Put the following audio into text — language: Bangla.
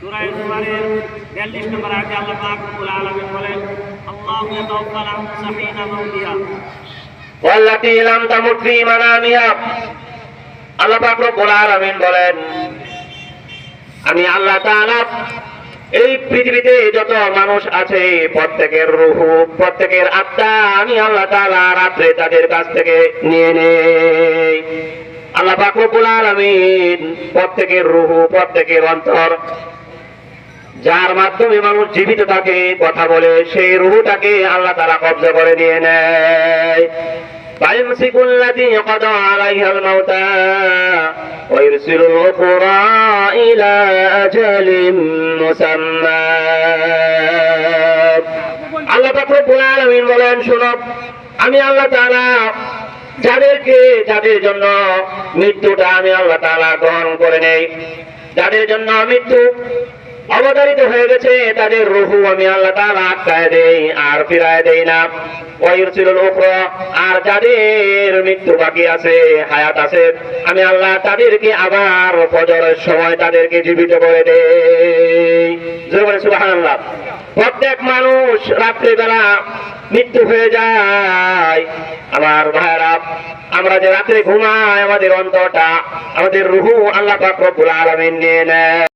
সূরা জুমারের 42 নম্বর আয়াতে আল্লাহ পাক রব্বুল বলেন, আল্লাহু ইয়াতাওয়াফাল আনফুসা হিনা মাউতিহা লাম তামুত ফী মানামিহা। আল্লাহ পাক রব্বুল আলামিন বলেন, আমি আল্লাহ এই পৃথিবীতে যত মানুষ আছে, প্রত্যেকের রুহু, প্রত্যেকের আত্মা, আমি আল্লাহ তাআলা রাত্রে তাদের কাছ থেকে নিয়ে নেই। আল্লাহ পাক আলামিন প্রত্যেকের রুহু, প্রত্যেকের অন্তর যার মাধ্যমে মানুষ জীবিত থাকে কথা বলে সেই রুহুটাকে আল্লাহ তারা কবজা করে নিয়ে নেয় فيمسك الذي قضى عليها الموت ويرسل الأخرى إلى أجل مسمى আল্লাহ রব্বুল আলামিন বলেন শুনো আমি আল্লাহ তাআলা যাদেরকে যাদের জন্য মৃত্যুটা আমি আল্লাহ তাআলা গ্রহণ করে নেই যাদের জন্য মৃত্যু অবতারিত হয়ে গেছে, তাদের রুহু আমি আল্লাহ তাআলা আটকায় দেই, আর ফিরায় দেই না। আর যাদের মৃত্যু বাকি আছে, হায়াত আছে, আমি আল্লাহ তাদেরকে আবার ফজরের সময় তাদেরকে জীবিত করে বলে সুবহানাল্লাহ। প্রত্যেক মানুষ রাত্রিবেলা মৃত্যু হয়ে যায়। আমার ভাইরা আমরা যে রাত্রে ঘুমাই, আমাদের অন্তরটা, আমাদের রুহু আল্লাহ পাক রব্বুল আলামিন নিয়ে নেয়।